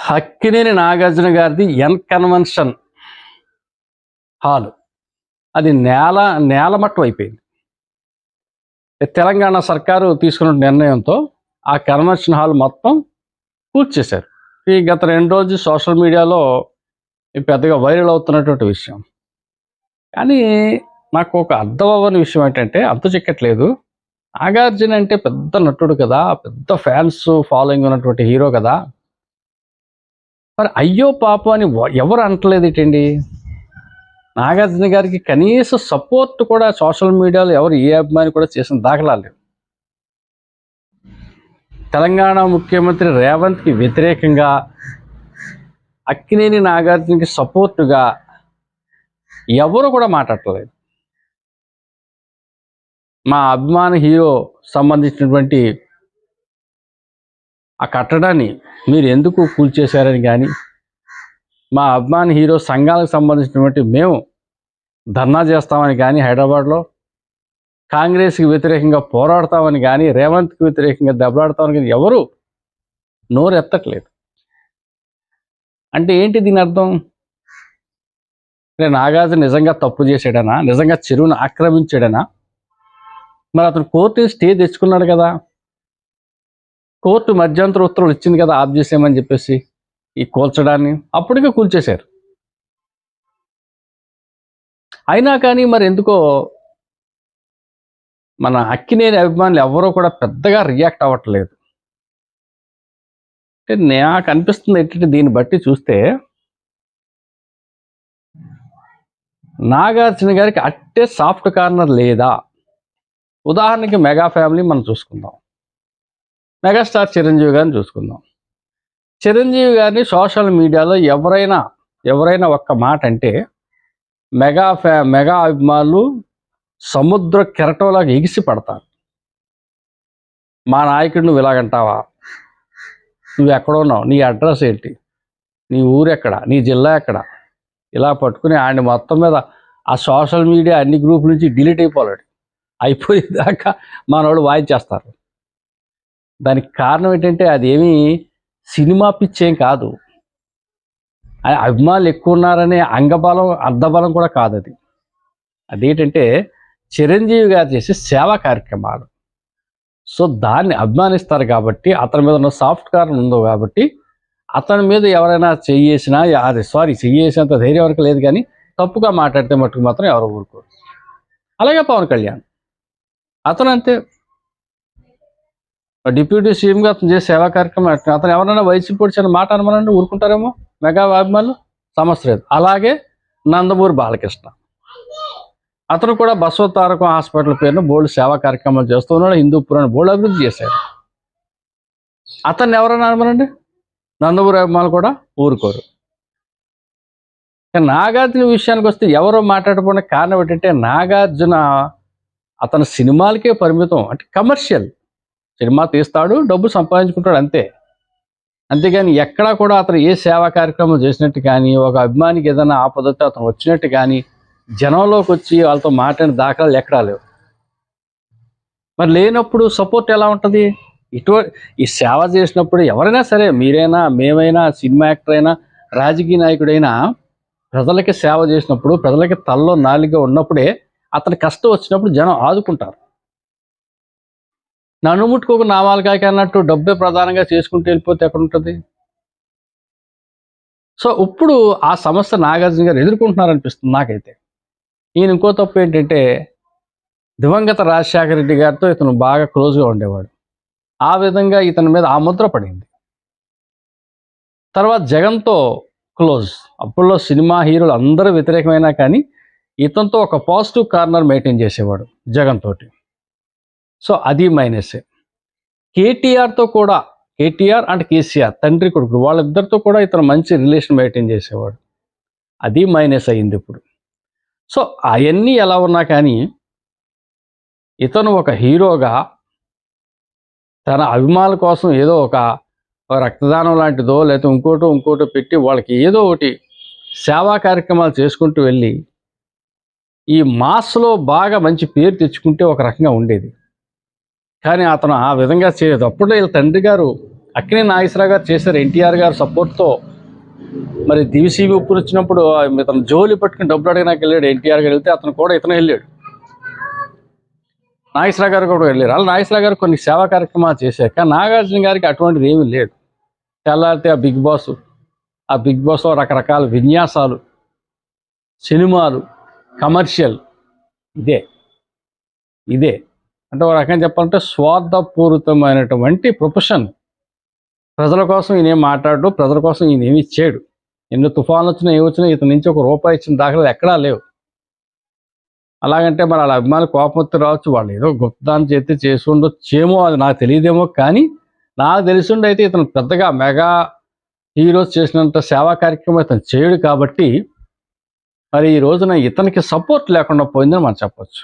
హక్కినేని నాగార్జున గారిది N convention hall. అది నేల నేలమట్టం అయిపోయింది. తెలంగాణ సర్కారు తీసుకున్న నిర్ణయంతో ఆ కన్వెన్షన్ హాల్ మొత్తం పూర్తి చేశారు. ఈ గత రెండు రోజులు సోషల్ మీడియాలో పెద్దగా వైరల్ అవుతున్నటువంటి విషయం. కానీ నాకు ఒక అర్థం అవ్వని విషయం ఏంటంటే అర్థం చిక్కట్లేదు. నాగార్జున అంటే పెద్ద నటుడు కదా పెద్ద ఫ్యాన్స్ ఫాలోయింగ్ ఉన్నటువంటి హీరో కదా. మరి అయ్యో పాప అని ఎవరు అంటలేదు ఏంటండి నాగార్జున గారికి కనీస సపోర్ట్ కూడా సోషల్ మీడియాలో ఎవరు ఏ అభిమాని కూడా చేసిన దాఖలాలు లేవు. తెలంగాణ ముఖ్యమంత్రి రేవంత్కి వ్యతిరేకంగా అక్కినేని నాగార్జునకి సపోర్టుగా ఎవరు కూడా మాట్లాడలేదు. మా అభిమాన హీరో సంబంధించినటువంటి ఆ కట్టడాన్ని మీరు ఎందుకు కూల్చేశారని కానీ మా అభిమాన్ హీరో సంఘాలకు సంబంధించినటువంటి మేము ధర్నా చేస్తామని కానీ హైదరాబాద్లో కాంగ్రెస్కి వ్యతిరేకంగా పోరాడతామని కానీ రేవంత్కి వ్యతిరేకంగా దెబ్బలాడతామని కానీ ఎవరు నోరు ఎత్తట్లేదు అంటే ఏంటి దీని అర్థం? నేను నాగార్జున నిజంగా తప్పు చేశాడనా? నిజంగా చెరువును ఆక్రమించాడనా? మరి అతను కోర్టు స్టే తెచ్చుకున్నాడు కదా? కోర్టు మధ్యంతర ఉత్తర్వులు ఇచ్చింది కదా ఆఫ్ చేసేయమని చెప్పేసి ఈ కూల్చడాన్ని అప్పటికే కూల్చేశారు. అయినా కానీ మరి ఎందుకో మన అక్కినేని అభిమానులు ఎవరో కూడా పెద్దగా రియాక్ట్ అవ్వట్లేదు. అంటే నాకు అనిపిస్తుంది ఏంటంటే దీన్ని బట్టి చూస్తే నాగార్జున గారికి అట్టే సాఫ్ట్ కార్నర్ లేదా? ఉదాహరణకి మెగా ఫ్యామిలీ మనం చూసుకుందాం. మెగాస్టార్ చిరంజీవి గారిని చూసుకుందాం. చిరంజీవి గారిని సోషల్ మీడియాలో ఎవరైనా ఎవరైనా ఒక్క మాట అంటే మెగా ఫ్యా మెగా అభిమానులు సముద్ర కెరటంలాగా ఎగిసి పడతారు. మా నాయకుడు నువ్వు ఇలాగంటావా? నువ్వు ఎక్కడ ఉన్నావు? నీ అడ్రస్ ఏంటి? నీ ఊరు ఎక్కడ? నీ జిల్లా ఎక్కడ? ఇలా పట్టుకుని ఆయన మొత్తం మీద ఆ సోషల్ మీడియా అన్ని గ్రూపుల నుంచి డిలీట్ అయిపోలేడు. అయిపోయేదాకా మనోళ్ళు వాయించేస్తారు దానికి కారణం ఏంటంటే అదేమి సినిమా పిచ్చేం కాదు. అభిమానులు ఎక్కువ ఉన్నారనే అంగబలం అర్ధబలం కూడా కాదు అది అదేంటంటే చిరంజీవి గారు చేసే సేవా కార్యక్రమాలు. సో దాన్ని అభిమానిస్తారు కాబట్టి అతని మీద ఉన్న సాఫ్ట్ కార్నర్ ఉందో కాబట్టి అతని మీద ఎవరైనా చెయ్యేసినా అది సారీ చెయ్యేసినంత ధైర్యం వరకు లేదు కానీ తప్పుగా మాట్లాడితే మటుకు మాత్రం ఎవరు ఊరుకోరు. అలాగే పవన్ కళ్యాణ్. అతను అంతే డిప్యూటీ సీఎంగా అతను చేసే సేవా కార్యక్రమం అతను ఎవరైనా వైసీపీ పొడిచిన మాట అనమనండి ఊరుకుంటారేమో? మెగా అభిమానులు? సమస్య లేదు. అలాగే నందమూరి బాలకృష్ణ. అతను కూడా బసవతారకం హాస్పిటల్ పేరున బోల్డ్ సేవా కార్యక్రమాలు చేస్తూ ఉన్నాడు. హిందూపురాన్ని బోల్డ్ అభివృద్ధి చేశాడు. అతన్ని ఎవరైనా అనమనండి? నందమూరి అభిమానులు కూడా ఊరుకోరు. నాగార్జున విషయానికి వస్తే ఎవరో మాట్లాడకుండా కారణం ఏంటంటే నాగార్జున అతని సినిమాలకే పరిమితం అంటే కమర్షియల్. సినిమా తీస్తాడు డబ్బు సంపాదించుకుంటాడు అంతే. అంతేగాని ఎక్కడా కూడా అతను ఏ సేవా కార్యక్రమం చేసినట్టు కానీ ఒక అభిమానికి ఏదైనా ఆపదొస్తే అతను వచ్చినట్టు కానీ జనంలోకి వచ్చి వాళ్ళతో మాట్లాడిన దాఖలాలు ఎక్కడా లేవు. మరి లేనప్పుడు సపోర్ట్ ఎలా ఉంటుంది? ఇటువంటి ఈ సేవ చేసినప్పుడు ఎవరైనా సరే మీరైనా మేమైనా సినిమా యాక్టర్ అయినా రాజకీయ నాయకుడైనా ప్రజలకి సేవ చేసినప్పుడు ప్రజలకి తల్లో నాలిగా ఉన్నప్పుడే అతని కష్టం వచ్చినప్పుడు జనం ఆదుకుంటారు. నన్ను ముట్టుకోక నామాలకాయకి అన్నట్టు డబ్బే ప్రధానంగా చేసుకుంటూ వెళ్ళిపోతే ఎక్కడ ఉంటుంది సో ఇప్పుడు ఆ సమస్య నాగార్జున గారు ఎదుర్కొంటున్నారనిపిస్తుంది నాకైతే. ఈయన ఇంకో తప్పు ఏంటంటే దివంగత రాజశేఖర రెడ్డి గారితో ఇతను బాగా క్లోజ్గా ఉండేవాడు. ఆ విధంగా ఇతని మీద ఆ ముద్ర పడింది. తర్వాత జగన్తో క్లోజ్. అప్పుల్లో సినిమా హీరోలు అందరూ వ్యతిరేకమైనా కానీ ఇతనితో ఒక పాజిటివ్ కార్నర్ మెయింటైన్ చేసేవాడు జగన్ తోటి. సో అది మైనసే కేటీఆర్తో కూడా కేటీఆర్ అండ్ కేసీఆర్ తండ్రి కొడుకు వాళ్ళిద్దరితో కూడా ఇతను మంచి రిలేషన్ మెయింటైన్ చేసేవాడు. అది మైనస్ అయింది ఇప్పుడు. సో అవన్నీ ఎలా ఉన్నా కానీ ఇతను ఒక హీరోగా తన అభిమానుల కోసం ఏదో ఒక ఒక రక్తదానం లాంటిదో లేకపోతే ఇంకోటో ఇంకోటో పెట్టి వాళ్ళకి ఏదో ఒకటి సేవా కార్యక్రమాలు చేసుకుంటూ వెళ్ళి ఈ మాస్లో బాగా మంచి పేరు తెచ్చుకుంటే ఒక రకంగా ఉండేది. కానీ అతను ఆ విధంగా చేయలేదు. అప్పుడు వీళ్ళ తండ్రి గారు అక్కినే నాగేశ్వరరావు గారు చేశారు ఎన్టీఆర్ గారు సపోర్ట్తో. మరి దివిసీవి ఉప్పులు వచ్చినప్పుడు ఇతను జోలి పట్టుకుని డబ్బులు అడగడానికి వెళ్ళాడు. ఎన్టీఆర్ గారు వెళ్తే అతను కూడా ఇతను వెళ్ళాడు. నాగేశ్వరరావు గారు కూడా వెళ్ళారు. అలా నాగేశ్వరరావు గారు కొన్ని సేవా కార్యక్రమాలు చేశాక నాగార్జున గారికి అటువంటిది ఏమీ లేదు. తెల్లారితే ఆ బిగ్ బాస్ ఆ బిగ్ బాస్లో రకరకాల విన్యాసాలు సినిమాలు కమర్షియల్ ఇదే. ఇదే. అంటే ఒక రకంగా చెప్పాలంటే స్వార్థపూరితమైనటువంటి ప్రొఫెషన్. ప్రజల కోసం ఈయన ఏం మాట్లాడు ప్రజల కోసం ఈయన ఏమి ఇచ్చాడు ఎన్ని తుఫాన్లు వచ్చినా ఏమి వచ్చినా ఇతని నుంచి ఒక రూపాయి ఇచ్చిన దాఖలు ఎక్కడా లేవు. అలాగంటే మరి వాళ్ళ అభిమానులు కోపం రావచ్చు వాళ్ళు ఏదో గొప్పదాన్ని చేస్తే చేసి ఉండొచ్చేమో అది నాకు తెలియదేమో కానీ నాకు తెలిసిండి అయితే ఇతను పెద్దగా మెగా హీరోస్ చేసినంత సేవా కార్యక్రమం ఇతను చేయడు కాబట్టి మరి ఈ రోజున ఇతనికి సపోర్ట్ లేకుండా పోయిందని మనం చెప్పొచ్చు.